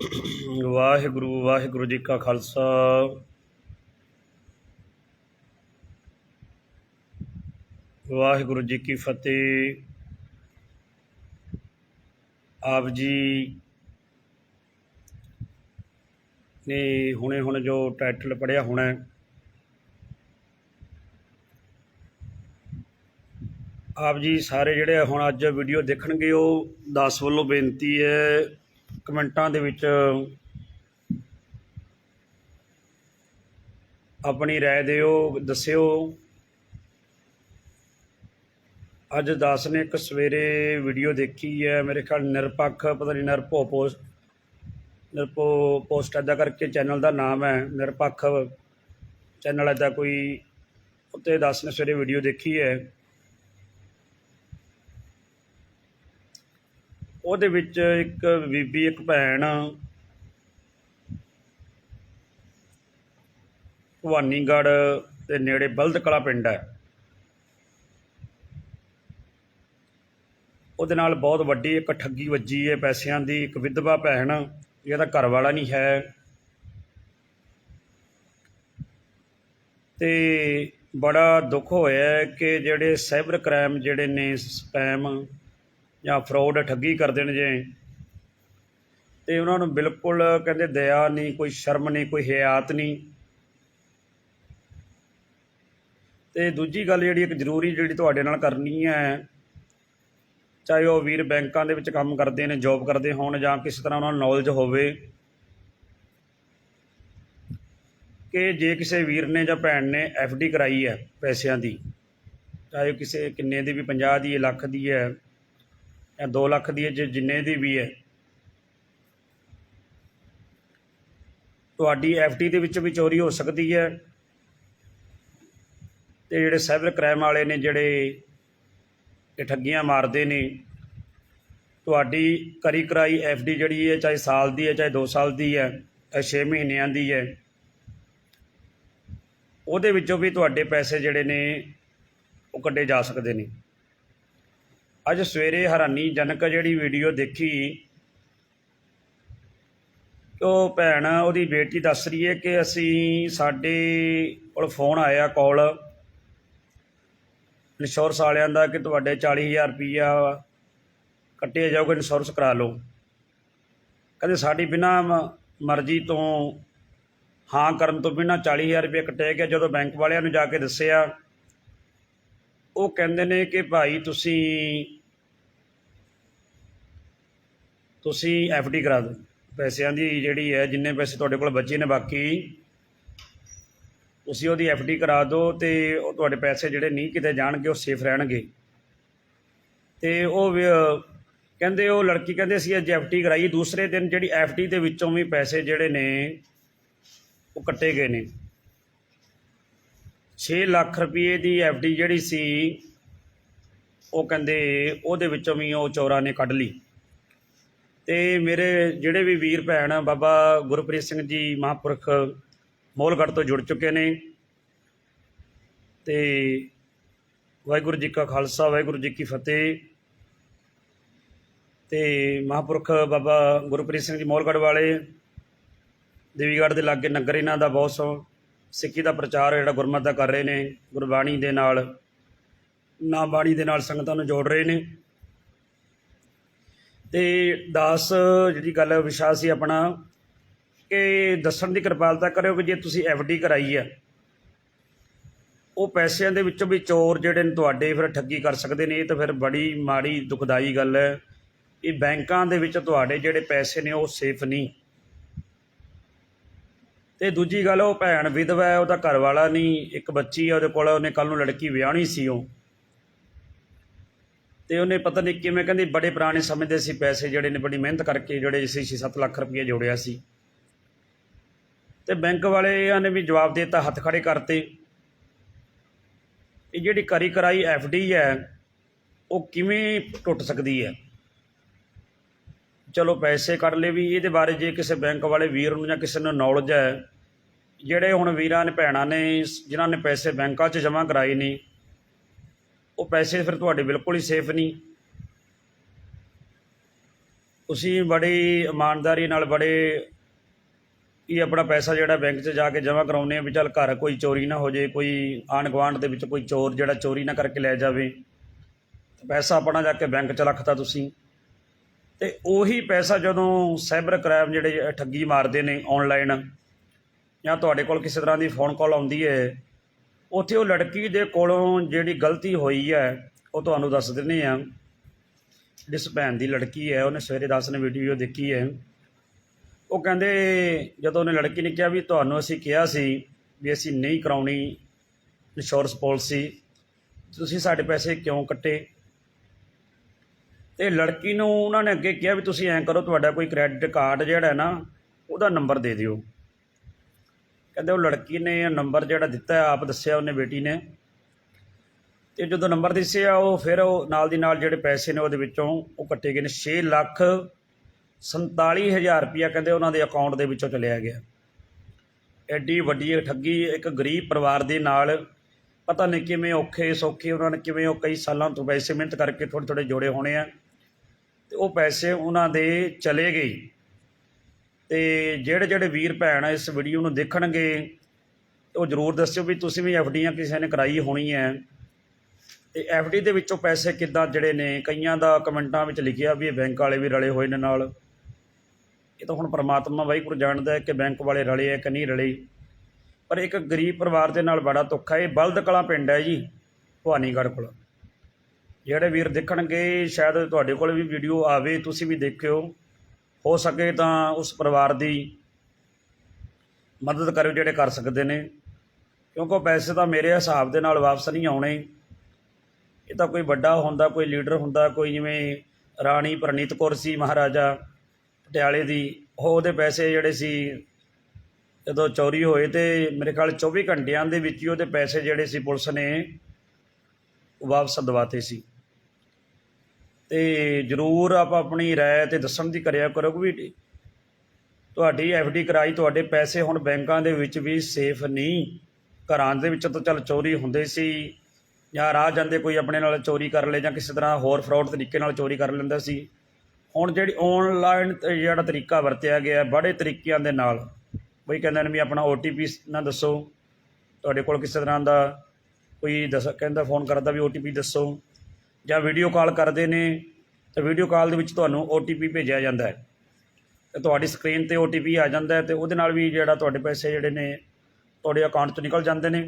ਵਾਹਿਗੁਰੂ ਵਾਹਿਗੁਰੂ ਜੀ ਕਾ ਖਾਲਸਾ। ਵਾਹਿਗੁਰੂ ਜੀ ਕੀ ਫਤਿਹ। ਆਪ ਜੀ ਨੇ ਹੁਣੇ ਹੁਣ ਜੋ ਟਾਈਟਲ ਪੜਿਆ ਹੋਣਾ ਆਪ ਜੀ ਸਾਰੇ ਜਿਹੜੇ ਹੁਣ ਅੱਜ ਵੀਡੀਓ ਦੇਖਣਗੇ, ਉਹ ਦਾਸ ਵੱਲੋਂ ਬੇਨਤੀ ਹੈ ਕਮੈਂਟਾਂ ਦੇ ਵਿੱਚ ਆਪਣੀ رائے ਦਿਓ ਦੱਸਿਓ ਅੱਜ ਦਾਸ ਨੇ ਇੱਕ ਸਵੇਰੇ ਵੀਡੀਓ ਦੇਖੀ ਹੈ ਮੇਰੇ ਖਿਆਲ ਨਿਰਪੱਖ ਪਤਾ ਨਹੀਂ ਨਿਰਭਉ ਪੋਸਟ ਨਿਰਭਉ ਪੋਸਟ ਐਦਾ ਕਰਕੇ ਚੈਨਲ ਦਾ ਨਾਮ ਹੈ ਨਿਰਪੱਖ ਚੈਨਲ ਐਦਾ ਕੋਈ ਉੱਤੇ ਦਾਸ ਨੇ ਸਵੇਰੇ ਵੀਡੀਓ ਦੇਖੀ ਹੈ ਉਹਦੇ ਵਿੱਚ ਇੱਕ ਬੀਬੀ, ਇੱਕ ਭੈਣ, ਭਵਾਨੀਗੜ੍ਹ ਦੇ ਨੇੜੇ ਬਲਦ ਕਲਾ ਪਿੰਡ ਹੈ। ਉਹਦੇ ਨਾਲ ਬਹੁਤ ਵੱਡੀ ਇੱਕ ਠੱਗੀ ਵੱਜੀ ਹੈ ਪੈਸਿਆਂ ਦੀ, ਇੱਕ ਵਿਧਵਾ ਭੈਣ ਜਿਹਦਾ ਘਰ ਵਾਲਾ ਨਹੀਂ ਹੈ। ਤੇ ਬੜਾ ਦੁੱਖ ਹੋਇਆ ਕਿ ਜਿਹੜੇ ਸਾਈਬਰ ਕ੍ਰਾਈਮ ਜਿਹੜੇ ਨੇ, ਸਪੈਮ ਜਾਂ ਫਰਾਡ ਠੱਗੀ ਕਰਦੇ ਨੇ ਜੇ। ਤੇ ਉਹਨਾਂ ਨੂੰ ਬਿਲਕੁਲ ਕਹਿੰਦੇ ਦਇਆ ਨਹੀਂ, ਕੋਈ ਸ਼ਰਮ ਨਹੀਂ, ਕੋਈ ਹਿਆਤ ਨਹੀਂ। ਤੇ ਦੂਜੀ ਗੱਲ ਜਿਹੜੀ ਇੱਕ ਜ਼ਰੂਰੀ ਜਿਹੜੀ ਤੁਹਾਡੇ ਨਾਲ ਕਰਨੀ ਹੈ, ਚਾਹੇ ਉਹ ਵੀਰ ਬੈਂਕਾਂ ਦੇ ਵਿੱਚ ਕੰਮ ਕਰਦੇ ਨੇ ਜੌਬ ਕਰਦੇ ਹੋਣ ਜਾਂ ਕਿਸੇ ਤਰ੍ਹਾਂ ਉਹਨਾਂ ਨੂੰ ਨੌਲੇਜ ਹੋਵੇ, ਕਿ ਜੇ ਕਿਸੇ ਵੀਰ ਨੇ ਜਾਂ ਭੈਣ ਨੇ ਡੀ ਕਰਾਈ ਹੈ ਪੈਸਿਆਂ ਦੀ, ਚਾਹੇ ਕਿਸੇ ਕਿੰਨੇ ਦੀ ਵੀ 50 ਦੀ ਹੈ, ਲੱਖ ਦੀ ਹੈ ਜਾਂ 2 ਲੱਖ ਦੀ ਹੈ, ਜੇ ਜਿੰਨੇ ਦੀ ਵੀ ਹੈ। ਤੁਹਾਡੀ ਡੀ ਦੇ ਵਿੱਚ ਵੀ ਚੋਰੀ ਹੋ ਸਕਦੀ ਹੈ। ਤੇ ਜਿਹੜੇ ਸਾਈਬਰ ਕ੍ਰਾਈਮ ਵਾਲੇ ਨੇ, ਜਿਹੜੇ ਇਹ ਠੱਗੀਆਂ ਮਾਰਦੇ ਨੇ, ਤੁਹਾਡੀ ਕਰੀ ਕਰਾਈ ਡੀ ਜਿਹੜੀ ਹੈ, ਚਾਹੇ ਸਾਲ ਦੀ ਹੈ, ਚਾਹੇ 2 ਸਾਲ ਦੀ ਹੈ, ਚਾਹੇ 6 ਮਹੀਨਿਆਂ ਦੀ ਹੈ, ਉਹਦੇ ਵਿੱਚੋਂ ਵੀ ਤੁਹਾਡੇ ਪੈਸੇ ਜਿਹੜੇ ਨੇ, ਉਹ ਕੱਢੇ ਜਾ ਸਕਦੇ ਨੇ। ਅੱਜ ਸਵੇਰੇ ਹੈਰਾਨੀਜਨਕ ਜਿਹੜੀ ਵੀਡੀਓ ਦੇਖੀ, ਉਹ ਭੈਣ ਉਹਦੀ ਬੇਟੀ ਦੱਸ ਰਹੀ ਹੈ ਕਿ ਅਸੀਂ ਸਾਡੇ ਕੋਲ ਫੋਨ ਆਇਆ ਕਾਲ ਇੰਸ਼ੋਰੈਂਸ ਵਾਲਿਆਂ ਦਾ ਕਿ ਤੁਹਾਡੇ 40000 ਰੁਪਈਆ ਕੱਟਿਆ ਜਾਊਗਾ ਇੰਸ਼ੋਰੈਂਸ ਕਰਾ ਲਓ। ਕਹਿੰਦੇ ਸਾਡੀ ਬਿਨਾ ਮਰਜ਼ੀ ਤੋਂ, ਹਾਂ ਕਰਨ ਤੋਂ ਬਿਨਾ 40000 ਰੁਪਏ ਕੱਟਿਆ ਗਿਆ। ਜਦੋਂ ਬੈਂਕ ਵਾਲਿਆਂ ਨੂੰ ਜਾ ਕੇ ਦੱਸਿਆ, ਉਹ ਕਹਿੰਦੇ ਨੇ ਕਿ ਭਾਈ ਤੁਸੀਂ ਤੁਸੀਂ ਡੀ ਕਰਾ ਦਿਓ। ਪੈਸਿਆਂ ਦੀ ਜਿਹੜੀ ਹੈ, ਜਿੰਨੇ ਪੈਸੇ ਤੁਹਾਡੇ ਕੋਲ ਬਚੇ ਨੇ ਬਾਕੀ, ਤੁਸੀਂ ਉਹਦੀ ਡੀ ਕਰਾ ਦਿਓ ਤੇ ਉਹ ਤੁਹਾਡੇ ਪੈਸੇ ਜਿਹੜੇ ਨਹੀਂ ਕਿਤੇ ਜਾਣਗੇ, ਉਹ ਸੇਫ ਰਹਿਣਗੇ। ਤੇ ਉਹ ਕਹਿੰਦੇ ਉਹ ਲੜਕੀ ਕਹਿੰਦੇ ਅਸੀਂ ਅੱਜ ਡੀ ਕਰਾਈ। ਦੂਸਰੇ ਦਿਨ ਜਿਹੜੀ ਡੀ ਦੇ ਵਿੱਚੋਂ ਵੀ ਪੈਸੇ ਜਿਹੜੇ ਨੇ, ਉਹ ਕੱਟੇ ਗਏ ਨੇ। 6 ਲੱਖ ਰੁਪਏ ਦੀ ਡੀ ਜਿਹੜੀ ਸੀ, ਉਹ ਕਹਿੰਦੇ ਉਹਦੇ ਵਿੱਚੋਂ ਵੀ ਉਹ ਚੋਰਾਂ ਨੇ ਕੱਢ ਲਈ। ਤੇ ਮੇਰੇ ਜਿਹੜੇ ਵੀ ਵੀਰ ਭੈਣ ਬਾਬਾ ਗੁਰਪ੍ਰੀਤ ਸਿੰਘ ਜੀ ਮਹਾਂਪੁਰਖ ਮੋਲਗੜ੍ਹ ਤੋਂ ਜੁੜ ਚੁੱਕੇ ਨੇ। ਤੇ ਵਾਹਿਗੁਰੂ ਜੀ ਕਾ ਖਾਲਸਾ, ਵਾਹਿਗੁਰੂ ਜੀ ਕੀ ਫਤਿਹ। ਤੇ ਮਹਾਂਪੁਰਖ ਬਾਬਾ ਗੁਰਪ੍ਰੀਤ ਸਿੰਘ ਜੀ ਮੋਲਗੜ੍ਹ ਵਾਲੇ, ਦੇਵੀਗੜ੍ਹ ਦੇ ਲਾਗੇ ਨਗਰ ਇਹਨਾਂ ਦਾ ਬਹੁਤ ਸੋ, ਸਿੱਖੀ ਦਾ ਪ੍ਰਚਾਰ ਜਿਹੜਾ ਗੁਰਮਤਿ ਦਾ ਕਰ ਰਹੇ ਨੇ, ਗੁਰਬਾਣੀ ਦੇ ਨਾਲ, ਨਾ ਬਾਣੀ ਦੇ ਨਾਲ ਸੰਗਤਾਂ ਨੂੰ ਜੋੜ ਰਹੇ ਨੇ। ਤੇ ਦਾਸ ਜਿਹੜੀ ਗੱਲ ਵਿਸ਼ਾ ਸੀ ਆਪਣਾ, ਕਿ ਦੱਸਣ ਦੀ ਕਿਰਪਾਲਤਾ ਕਰਿਓ ਕਿ ਜੇ ਤੁਸੀਂ ਡੀ ਕਰਾਈ ਹੈ ਉਹ ਪੈਸਿਆਂ ਦੇ ਵਿੱਚੋਂ ਵੀ ਚੋਰ ਜਿਹੜੇ ਨੇ ਤੁਹਾਡੇ ਫਿਰ ਠੱਗੀ ਕਰ ਸਕਦੇ ਨੇ, ਇਹ ਤਾਂ ਫਿਰ ਬੜੀ ਮਾੜੀ ਦੁਖਦਾਈ ਗੱਲ ਹੈ। ਇਹ ਬੈਂਕਾਂ ਦੇ ਵਿੱਚ ਤੁਹਾਡੇ ਜਿਹੜੇ ਪੈਸੇ ਨੇ ਉਹ ਸੇਫ ਨਹੀਂ। ਤੇ ਦੂਜੀ ਗੱਲ, ਉਹ ਭੈਣ ਵਿਧਵਾ ਹੈ, ਉਹਦਾ ਘਰ ਵਾਲਾ ਨਹੀਂ, ਇੱਕ ਬੱਚੀ ਹੈ, ਉਹਦੇ ਕੋਲ ਉਹਨੇ ਕੱਲ ਨੂੰ ਲੜਕੀ ਵਿਆਹਣੀ ਸੀ ਉਹ। ਤੇ ਉਹਨੇ ਪਤਾ ਨਹੀਂ ਕਿਵੇਂ ਕਹਿੰਦੀ, ਬੜੇ ਪੁਰਾਣੇ ਸਮੇਂ ਦੇ ਸੀ ਪੈਸੇ ਜਿਹੜੇ ਨੇ, ਬੜੀ ਮਿਹਨਤ ਕਰਕੇ ਜਿਹੜੇ ਸੀ 6-7 ਲੱਖ ਰੁਪਏ ਜੋੜਿਆ ਸੀ। ਤੇ ਬੈਂਕ ਵਾਲਿਆਂ ਨੇ ਵੀ ਜਵਾਬ ਦੇ ਦਿੱਤਾ, ਹੱਥ ਖੜੇ ਕਰਤੇ। ਇਹ ਜਿਹੜੀ ਕਰੀ ਕਰਾਈ ਡੀ ਹੈ, ਉਹ ਕਿਵੇਂ ਟੁੱਟ ਸਕਦੀ ਹੈ? ਚਲੋ ਪੈਸੇ ਕੱਢ ਲਏ ਵੀ, ਇਹਦੇ ਬਾਰੇ ਜੇ ਕਿਸੇ ਬੈਂਕ ਵਾਲੇ ਵੀਰ ਨੂੰ ਜਾਂ ਕਿਸੇ ਨੂੰ ਨੌਲੇਜ ਹੈ, ਜਿਹੜੇ ਹੁਣ ਵੀਰਾਂ ਨੇ, ਭੈਣਾਂ ਨੇ, ਜਿਨ੍ਹਾਂ ਨੇ ਪੈਸੇ ਬੈਂਕਾਂ 'ਚ ਜਮ੍ਹਾਂ ਕਰਾਏ ਨੇ ਉਹ ਪੈਸੇ ਫਿਰ ਤੁਹਾਡੇ ਬਿਲਕੁਲ ਹੀ ਸੇਫ ਨਹੀਂ। ਤੁਸੀਂ ਬੜੀ ਇਮਾਨਦਾਰੀ ਨਾਲ ਬੜੇ ਇਹ ਆਪਣਾ ਪੈਸਾ ਜਿਹੜਾ ਬੈਂਕ 'ਚ ਜਾ ਕੇ ਜਮ੍ਹਾਂ ਕਰਾਉਂਦੇ ਆ ਵੀ ਚੱਲ ਘਰ ਕੋਈ ਚੋਰੀ ਨਾ ਹੋ ਜੇ ਕੋਈ ਆਂਢ ਗੁਆਂਢ ਦੇ ਵਿੱਚ ਕੋਈ ਚੋਰ ਜਿਹੜਾ ਚੋਰੀ ਨਾ ਕਰਕੇ ਲੈ ਜਾਵੇ। ਪੈਸਾ ਆਪਣਾ ਜਾ ਕੇ ਬੈਂਕ 'ਚ ਰੱਖਤਾ ਤੁਸੀਂ। ਤੇ ਉਹੀ ਪੈਸਾ ਜਦੋਂ ਸਾਈਬਰ ਕ੍ਰਾਈਮ ਜਿਹੜੇ ਠੱਗੀ ਮਾਰਦੇ ਨੇ ਆਨਲਾਈਨ ਜਾਂ ਤੁਹਾਡੇ ਕੋਲ ਕਿਸੇ ਤਰ੍ਹਾਂ ਦੀ ਫੋਨ ਕਾਲ ਆਉਂਦੀ ਹੈ ਉੱਥੇ ਉਹ ਲੜਕੀ ਦੇ ਕੋਲੋਂ ਜਿਹੜੀ ਗਲਤੀ ਹੋਈ ਹੈ, ਉਹ ਤੁਹਾਨੂੰ ਦੱਸ ਦਿੰਦੇ ਆ ਜਿਸ ਭੈਣ ਦੀ ਲੜਕੀ ਹੈ, ਉਹਨੇ ਸਵੇਰੇ 10 ਨੇ ਵੀਡੀਓ ਦੇਖੀ ਹੈ। ਉਹ ਕਹਿੰਦੇ, ਜਦੋਂ ਉਹਨੇ ਲੜਕੀ ਨੇ ਕਿਹਾ ਵੀ ਤੁਹਾਨੂੰ ਅਸੀਂ ਕਿਹਾ ਸੀ ਵੀ ਅਸੀਂ ਨਹੀਂ ਕਰਾਉਣੀ ਇੰਸ਼ੋਰੈਂਸ ਪਾਲਿਸੀ ਤੁਸੀਂ ਸਾਡੇ ਪੈਸੇ ਕਿਉਂ ਕੱਟੇ? ਤੇ ਲੜਕੀ ਨੂੰ ਉਹਨਾਂ ਨੇ ਅੱਗੇ ਕਿਹਾ ਵੀ ਤੁਸੀਂ ਐਂ ਕਰੋ, ਤੁਹਾਡਾ ਕੋਈ ਕ੍ਰੈਡਿਟ ਕਾਰਡ ਜਿਹੜਾ ਹੈ ਨਾ, ਉਹਦਾ ਨੰਬਰ ਦੇ ਦਿਓ। ਕਹਿੰਦੇ ਉਹ ਲੜਕੀ ਨੇ ਨੰਬਰ ਜਿਹੜਾ ਦਿੱਤਾ ਆਪ ਦੱਸਿਆ ਉਹਨੇ ਬੇਟੀ ਨੇ। ਤੇ ਜਦੋਂ ਨੰਬਰ ਦੱਸਿਆ, ਉਹ ਫਿਰ ਉਹ ਨਾਲ ਦੀ ਨਾਲ ਜਿਹੜੇ ਪੈਸੇ ਨੇ ਉਹਦੇ ਵਿੱਚੋਂ ਉਹ ਕੱਟੇ ਗਏ ਨੇ। 6 ਲੱਖ 47000 ਰੁਪਇਆ ਕਹਿੰਦੇ ਉਹਨਾਂ ਦੇ ਅਕਾਊਂਟ ਦੇ ਵਿੱਚੋਂ ਚਲਿਆ ਗਿਆ। ਐਡੀ ਵੱਡੀ ਠੱਗੀ ਇੱਕ ਗਰੀਬ ਪਰਿਵਾਰ ਦੇ ਨਾਲ, ਪਤਾ ਨਹੀਂ ਕਿਵੇਂ ਔਖੇ ਸੌਖੇ ਉਹਨਾਂ ਨੇ ਕਿਵੇਂ ਉਹ ਕਈ ਸਾਲਾਂ ਤੋਂ ਪੈਸੇ ਮਿਹਨਤ ਕਰਕੇ ਥੋੜ੍ਹੇ ਥੋੜ੍ਹੇ ਜੋੜੇ ਹੋਣੇ ਆ। ਤੇ ਉਹ ਪੈਸੇ ਉਹਨਾਂ ਦੇ ਚਲੇ ਗਏ। ਤੇ ਜਿਹੜੇ ਜਿਹੜੇ ਵੀਰ ਭੈਣ ਇਸ ਵੀਡੀਓ ਨੂੰ ਦੇਖਣਗੇ, ਉਹ ਜ਼ਰੂਰ ਦੱਸਿਓ ਵੀ ਤੁਸੀਂ ਵੀ ਐਫਡੀਆਂ ਕਿਸੇ ਨੇ ਕਰਾਈ ਹੋਣੀ ਹੈ। ਤੇ ਐਫਡੀ ਦੇ ਵਿੱਚੋਂ ਪੈਸੇ ਕਿੱਦਾਂ ਜਿਹੜੇ ਨੇ, ਕਈਆਂ ਦਾ ਕਮੈਂਟਾਂ ਵਿੱਚ ਲਿਖਿਆ ਵੀ ਇਹ ਬੈਂਕ ਵਾਲੇ ਵੀ ਰਲੇ ਹੋਏ ਨੇ ਨਾਲ। ਇਹ ਤਾਂ ਹੁਣ ਪਰਮਾਤਮਾ ਵਾਹਿਗੁਰੂ ਜਾਣਦਾ ਹੈ ਕਿ ਬੈਂਕ ਵਾਲੇ ਰਲੇ ਹੈ ਕਿ ਨਹੀਂ ਰਲੇ। ਪਰ ਇੱਕ ਗਰੀਬ ਪਰਿਵਾਰ ਦੇ ਨਾਲ ਬੜਾ ਧੋਖਾ ਹੈ ਇਹ ਬਲਦ ਕਲਾਂ ਪਿੰਡ ਹੈ ਜੀ, ਭਵਾਨੀਗੜ੍ਹ ਕੋਲ। ਜਿਹੜੇ ਵੀਰ ਦੇਖਣਗੇ, ਸ਼ਾਇਦ ਤੁਹਾਡੇ ਕੋਲ ਵੀ ਵੀਡੀਓ ਆਵੇ, ਤੁਸੀਂ ਵੀ ਦੇਖਿਓ। ਹੋ ਸਕੇ ਤਾਂ ਉਸ ਪਰਿਵਾਰ ਦੀ ਮਦਦ ਕਰਿਓ ਜਿਹੜੇ ਕਰ ਸਕਦੇ ਨੇ। ਕਿਉਂਕਿ ਉਹ ਪੈਸੇ ਤਾਂ ਮੇਰੇ ਹਿਸਾਬ ਦੇ ਨਾਲ ਵਾਪਸ ਨਹੀਂ ਆਉਣੇ। ਇਹ ਤਾਂ ਕੋਈ ਵੱਡਾ ਹੁੰਦਾ, ਕੋਈ ਲੀਡਰ ਹੁੰਦਾ, ਕੋਈ ਜਿਵੇਂ ਰਾਣੀ ਪ੍ਰਨੀਤ ਕੌਰ ਸੀ, ਮਹਾਰਾਜਾ ਪਟਿਆਲੇ ਦੀ, ਉਹ ਉਹਦੇ ਪੈਸੇ ਜਿਹੜੇ ਸੀ, ਜਦੋਂ ਚੋਰੀ ਹੋਏ ਤੇ ਮੇਰੇ ਖਿਆਲ 24 ਘੰਟਿਆਂ ਦੇ ਵਿੱਚ ਹੀ ਉਹਦੇ ਪੈਸੇ ਜਿਹੜੇ ਸੀ ਪੁਲਿਸ ਨੇ ਵਾਪਸ ਦਵਾਤੇ ਸੀ। ਤੇ ਜ਼ਰੂਰ ਆਪ ਆਪਣੀ ਰਾਏ ਤੇ ਦੱਸਣ ਦੀ ਕਰਿਆ ਕਰੋ ਵੀ ਤੁਹਾਡੀ ਡੀ ਕਰਾਈ, ਤੁਹਾਡੇ ਪੈਸੇ ਹੁਣ ਬੈਂਕਾਂ ਦੇ ਵਿੱਚ ਵੀ ਸੇਫ ਨਹੀਂ। ਘਰਾਂ ਦੇ ਵਿੱਚ ਤਾਂ ਚੱਲ ਚੋਰੀ ਹੁੰਦੇ ਸੀ, ਜਾਂ ਰਾਹ ਜਾਂਦੇ ਕੋਈ ਆਪਣੇ ਨਾਲ ਚੋਰੀ ਕਰ ਲੇ ਜਾਂ ਕਿਸੇ ਤਰ੍ਹਾਂ ਹੋਰ ਫਰਾਡ ਤਰੀਕੇ ਨਾਲ ਚੋਰੀ ਕਰ ਲੈਂਦਾ ਸੀ। ਹੁਣ ਜਿਹੜੀ ਆਨਲਾਈਨ ਜਿਹੜਾ ਤਰੀਕਾ ਵਰਤਿਆ ਗਿਆ, ਬੜੇ ਤਰੀਕਿਆਂ ਦੇ ਨਾਲ। ਬਈ ਕਹਿੰਦੇ ਨੇ ਵੀ ਆਪਣਾ ਓਟੀਪੀ ਨਾ ਦੱਸੋ। ਤੁਹਾਡੇ ਕੋਲ ਕਿਸੇ ਤਰ੍ਹਾਂ ਦਾ ਕੋਈ ਦੱਸ, ਕਹਿੰਦਾ ਫੋਨ ਕਰਦਾ ਵੀ ਓਟੀਪੀ ਦੱਸੋ। ਜਾਂ ਵੀਡੀਓ ਕਾਲ ਕਰਦੇ ਨੇ, ਤਾਂ ਵੀਡੀਓ ਕਾਲ ਦੇ ਵਿੱਚ ਤੁਹਾਨੂੰ ਓਟੀਪੀ ਭੇਜਿਆ ਜਾਂਦਾ ਹੈ। ਤੇ ਤੁਹਾਡੀ ਸਕਰੀਨ ਤੇ ਓਟੀਪੀ ਆ ਜਾਂਦਾ ਹੈ ਤੇ ਉਹਦੇ ਨਾਲ ਵੀ ਜਿਹੜਾ ਤੁਹਾਡੇ ਪੈਸੇ ਜਿਹੜੇ ਨੇ, ਤੁਹਾਡੇ ਅਕਾਊਂਟ ਤੋਂ ਨਿਕਲ ਜਾਂਦੇ ਨੇ।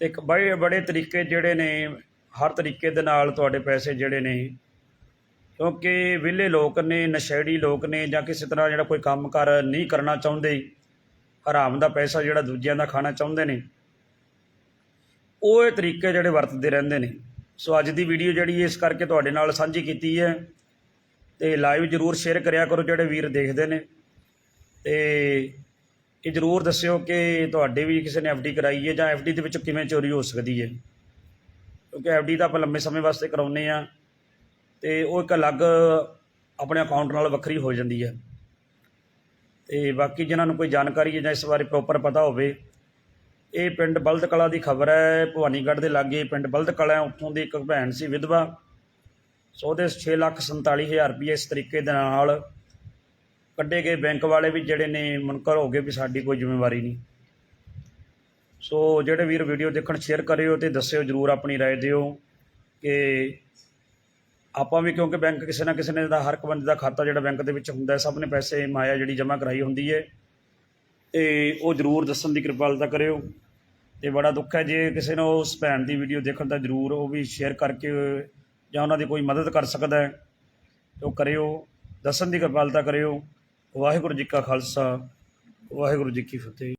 ਤੇ ਇੱਕ ਬੜੇ ਬੜੇ ਤਰੀਕੇ ਜਿਹੜੇ ਨੇ, ਹਰ ਤਰੀਕੇ ਦੇ ਨਾਲ ਤੁਹਾਡੇ ਪੈਸੇ ਜਿਹੜੇ ਨੇ, ਕਿਉਂਕਿ ਵਿਹਲੇ ਲੋਕ ਨੇ, ਨਸ਼ੇੜੀ ਲੋਕ ਨੇ ਜਾਂ ਕਿਸੇ ਤਰ੍ਹਾਂ ਜਿਹੜਾ ਕੋਈ ਕੰਮ ਕਰ ਨਹੀਂ ਕਰਨਾ ਚਾਹੁੰਦੇ, ਹਰਾਮ ਦਾ ਪੈਸਾ ਜਿਹੜਾ ਦੂਜਿਆਂ ਦਾ ਖਾਣਾ ਚਾਹੁੰਦੇ ਨੇ, ਉਹ ਇਹ ਤਰੀਕੇ ਜਿਹੜੇ ਵਰਤਦੇ ਰਹਿੰਦੇ ਨੇ। ਸੋ ਅੱਜ ਦੀ ਵੀਡੀਓ ਜਿਹੜੀ ਇਸ ਕਰਕੇ ਤੁਹਾਡੇ ਨਾਲ ਸਾਂਝੀ ਕੀਤੀ ਹੈ। ਤੇ ਲਾਈਵ ਜਰੂਰ ਸ਼ੇਅਰ ਕਰਿਆ ਕਰੋ ਜਿਹੜੇ ਵੀਰ ਦੇਖਦੇ ਨੇ। ਤੇ ਇਹ ਜਰੂਰ ਦੱਸਿਓ ਕਿ ਤੁਹਾਡੇ ਵੀ ਕਿਸੇ ਨੇ ਐਫਡੀ ਕਰਾਈ ਹੈ ਜਾਂ ਐਫਡੀ ਦੇ ਵਿੱਚ ਕਿਵੇਂ ਚੋਰੀ ਹੋ ਸਕਦੀ ਹੈ। ਕਿਉਂਕਿ ਐਫਡੀ ਤਾਂ ਆਪਾਂ ਲੰਮੇ ਸਮੇਂ ਵਾਸਤੇ ਕਰਾਉਂਦੇ ਆ ਤੇ ਉਹ ਇੱਕ ਅਲੱਗ ਆਪਣੇ ਅਕਾਊਂਟ ਨਾਲ ਵੱਖਰੀ ਹੋ ਜਾਂਦੀ ਹੈ। ਤੇ ਬਾਕੀ ਜਿਨ੍ਹਾਂ ਨੂੰ ਕੋਈ ਜਾਣਕਾਰੀ ਹੈ ਜਾਂ ਇਸ ਬਾਰੇ ਪ੍ਰੋਪਰ ਪਤਾ ਹੋਵੇ ਇਹ ਪਿੰਡ ਬਲਦ ਕਲਾ ਦੀ ਖਬਰ ਹੈ ਭਵਾਨੀਗੜ੍ਹ ਦੇ ਲਾਗੇ ਪਿੰਡ ਬਲਦ ਕਲਾ ਹੈ ਉੱਥੋਂ ਦੀ ਇੱਕ ਭੈਣ ਸੀ ਵਿਧਵਾ ਸੋ ਉਹਦੇ 6 ਲੱਖ 47 ਹਜ਼ਾਰ ਰੁਪਏ ਇਸ ਤਰੀਕੇ ਦੇ ਨਾਲ ਕੱਢੇ ਗਏ ਬੈਂਕ ਵਾਲੇ ਵੀ ਜਿਹੜੇ ਨੇ ਮੁਨਕਰ ਹੋ ਗਏ ਵੀ ਸਾਡੀ ਕੋਈ ਜ਼ਿੰਮੇਵਾਰੀ ਨਹੀਂ ਸੋ ਜਿਹੜੇ ਵੀਰ ਵੀਡੀਓ ਦੇਖਣ ਸ਼ੇਅਰ ਕਰਿਓ ਤੇ ਦੱਸਿਓ ਜਰੂਰ ਆਪਣੀ رائے ਦਿਓ ਕਿ ਆਪਾਂ ਵੀ ਕਿਉਂਕਿ ਬੈਂਕ ਕਿਸੇ ਨਾ ਕਿਸੇ ਨੇ ਦਾ ਹਰ ਇੱਕ ਬੰਦੇ ਦਾ ਖਾਤਾ ਜਿਹੜਾ ਬੈਂਕ ਦੇ ਵਿੱਚ ਹੁੰਦਾ ਹੈ, ਸਭ ਨੇ ਪੈਸੇ ਮਾਇਆ ਜਿਹੜੀ ਜਮ੍ਹਾਂ ਕਰਾਈ ਹੁੰਦੀ ਹੈ ਤੇ ਉਹ ਜਰੂਰ ਦੱਸਣ ਦੀ ਕਿਰਪਾਲਤਾ ਕਰਿਓ ਤੇ ਬੜਾ ਦੁੱਖ ਹੈ ਜੇ ਕਿਸੇ ਨੂੰ ਉਸ ਭੈਣ ਦੀ ਵੀਡੀਓ ਦੇਖਣ ਤਾਂ ਜਰੂਰ ਉਹ ਵੀ ਸ਼ੇਅਰ ਕਰਕੇ ਜਾਂ ਉਹਨਾਂ ਦੀ ਕੋਈ ਮਦਦ ਕਰ ਸਕਦਾ ਹੈ, ਉਹ ਕਰਿਓ ਦੱਸਣ ਦੀ ਕਿਰਪਾਲਤਾ ਕਰਿਓ। ਵਾਹਿਗੁਰੂ ਜੀ ਕਾ ਖਾਲਸਾ, ਵਾਹਿਗੁਰੂ ਜੀ ਕੀ ਫਤਿਹ।